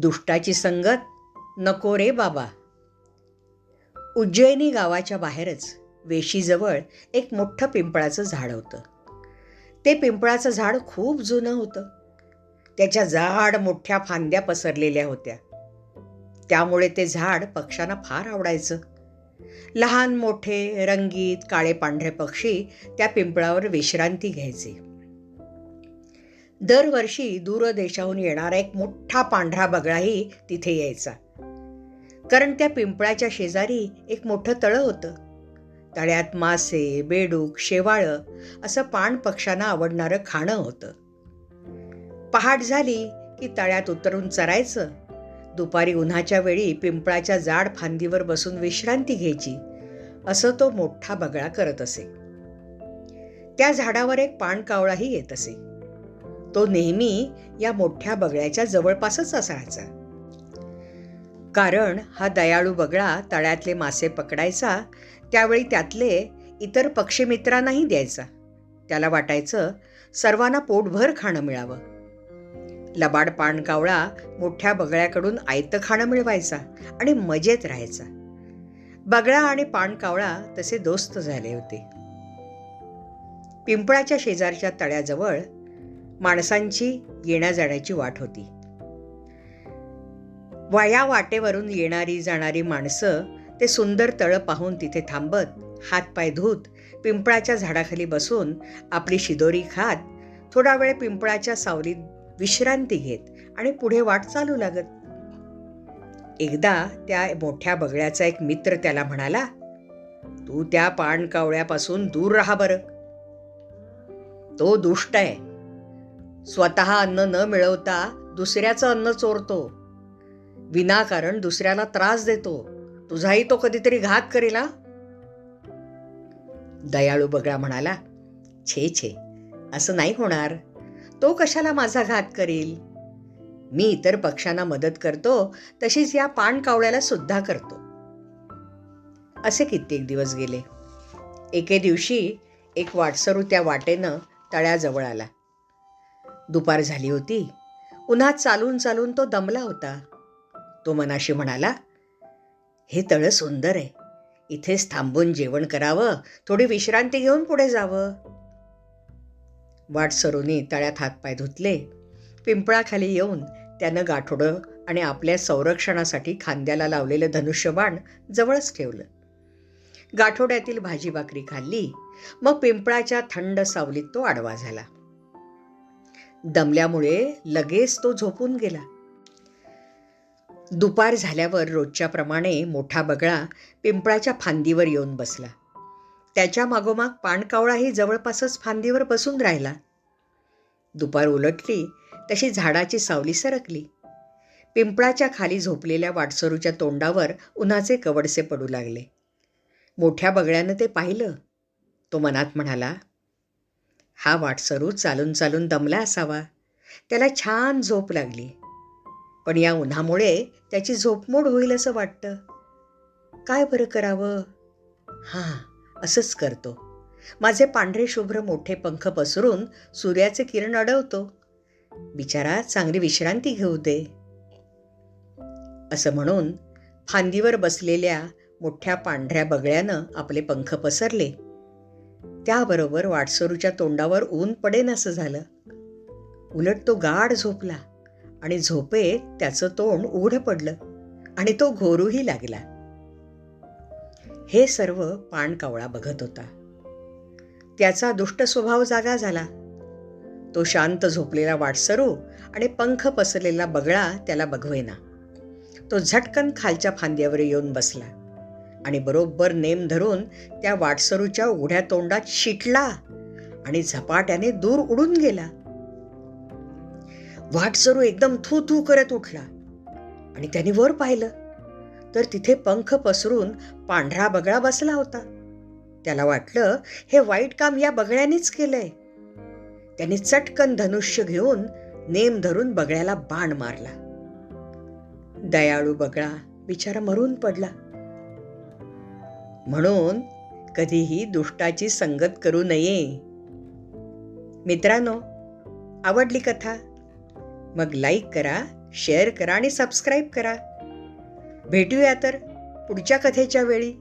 दुष्टाची संगत नको रे बाबा. उज्जैनी गावाच्या बाहेरच वेशीजवळ एक मोठं पिंपळाचं झाड होतं. ते पिंपळाचं झाड खूप जुनं होतं. त्याच्या जाड मोठ्या फांद्या पसरलेल्या होत्या. त्यामुळे ते झाड पक्ष्यांना फार आवडायचं. लहान मोठे रंगीत काळे पांढरे पक्षी त्या पिंपळावर विश्रांती घ्यायचे. दरवर्षी दूरदेशाहून येणारा एक मोठा पांढरा बगळाही तिथे यायचा. कारण त्या पिंपळाच्या शेजारी एक मोठं तळं होतं. तळ्यात मासे बेडूक शेवाळं असं पाण पक्ष्यांना आवडणारं खाणं होतं. पहाट झाली की तळ्यात उतरून चरायचं. दुपारी उन्हाच्या वेळी पिंपळाच्या जाड फांदीवर बसून विश्रांती घ्यायची असं तो मोठा बगळा करत असे. त्या झाडावर एक पाणकावळाही येत असे. तो नेहमी या मोठ्या बगळ्याच्या जवळपासच असायचा. कारण हा दयाळू बगळा तळ्यातले मासे पकडायचा त्यावेळी त्यातले इतर पक्षीमित्रांनाही द्यायचा. त्याला वाटायचं सर्वांना पोटभर खाणं मिळावं. लबाड पाणकावळा मोठ्या बगळ्याकडून आयतं खाणं मिळवायचा आणि मजेत राहायचा. बगळा आणि पाणकावळा तसे दोस्त झाले होते. पिंपळाच्या शेजारच्या तळ्याजवळ माणसांची येण्या जाण्याची वाट होती. वाया वाटेवरून येणारी जाणारी माणसं ते सुंदर तळं पाहून तिथे थांबत हातपाय धूत पिंपळाच्या झाडाखाली बसून आपली शिदोरी खात थोडा वेळ पिंपळाच्या सावलीत विश्रांती घेत आणि पुढे वाट चालू लागत. एकदा त्या मोठ्या बगळ्याचा एक मित्र त्याला म्हणाला तू त्या पाणकावळ्यापासून दूर राहा बरं. तो दुष्ट आहे. स्वतः अन्न न मिळवता दुसऱ्याचं अन्न चोरतो. विनाकारण दुसऱ्याला त्रास देतो. तुझाही तो कधीतरी घात करेल दयाळू बगळा म्हणाला छे छे असं नाही होणार. तो कशाला माझा घात करेल? मी इतर पक्ष्यांना मदत करतो तशीच या पाणकावळ्याला सुद्धा करतो. असे कित्येक दिवस गेले. एके दिवशी एक वाटसरू त्या वाटेनं तळ्याजवळ आला. दुपार झाली होती. उन्हात चालून चालून तो दमला होता. तो मनाशी म्हणाला हे तळं सुंदर आहे. इथेच थांबून जेवण करावं. थोडी विश्रांती घेऊन पुढे जावं. वाटसरूनी तळ्यात हातपाय धुतले. पिंपळाखाली येऊन त्यानं गाठोडं आणि आपल्या संरक्षणासाठी खांद्याला लावलेलं धनुष्यबाण जवळच ठेवलं. गाठोड्यातील भाजी भाकरी खाल्ली. मग पिंपळाच्या थंड सावलीत तो आडवा झाला. दमल्यामुळे लगेच तो झोपून गेला. दुपार झाल्यावर रोजच्याप्रमाणे मोठा बगळा पिंपळाच्या फांदीवर येऊन बसला. त्याच्या मागोमाग पाणकावळाही जवळपासच फांदीवर बसून राहिला. दुपार उलटली तशी झाडाची सावली सरकली. पिंपळाच्या खाली झोपलेल्या वाटसरूच्या तोंडावर उन्हाचे कवडसे पडू लागले. मोठ्या बगळ्यानं ते पाहिलं. तो मनात म्हणाला हा वाटसरू चालून चालून दमला असावा. त्याला छान झोप लागली. पण या उन्हामुळे त्याची झोपमोड होईल असं वाटतं. काय बरं करावं? हां असंच करतो. माझे पांढरे शुभ्र मोठे पंख पसरून सूर्याचे किरण अडवतो. बिचारा चांगली विश्रांती घेऊ दे. असं म्हणून फांदीवर बसलेल्या मोठ्या पांढऱ्या बगळ्यानं आपले पंख पसरले. त्याबरोबर वाटसरूच्या तोंडावर ऊन पडेन असं झालं. उलट तो गाढ झोपला आणि झोपेत त्याचं तोंड उघडं पडलं आणि तो घोरूही लागला. हे सर्व पाणकावळा बघत होता. त्याचा दुष्ट स्वभाव जागा झाला. तो शांत झोपलेला वाटसरू आणि पंख पसरलेला बगळा त्याला बघवेना. तो झटकन खालच्या फांद्यावर येऊन बसला. आणि बरोबर नेम धरून त्या वाटसरूच्या उघड्या तोंडात शिटला आणि झपाट्याने दूर उडून गेला. वाटसरू एकदम थू थू करत उठला आणि त्याने वर पाहिलं. तर तिथे पंख पसरून पांढरा बगळा बसला होता. त्याला वाटलं हे वाईट काम या बगळ्यानेच केलंय. त्याने चटकन धनुष्य घेऊन नेम धरून बगळ्याला बाण मारला. दयाळू बगळा बिचारा मरून पडला. म्हणून कधीही दुष्टाची संगत करू नये. मित्रांनो आवडली कथा? मग लाईक करा शेअर करा आणि सबस्क्राईब करा. भेटूया तर पुढच्या कथेच्या वेळी.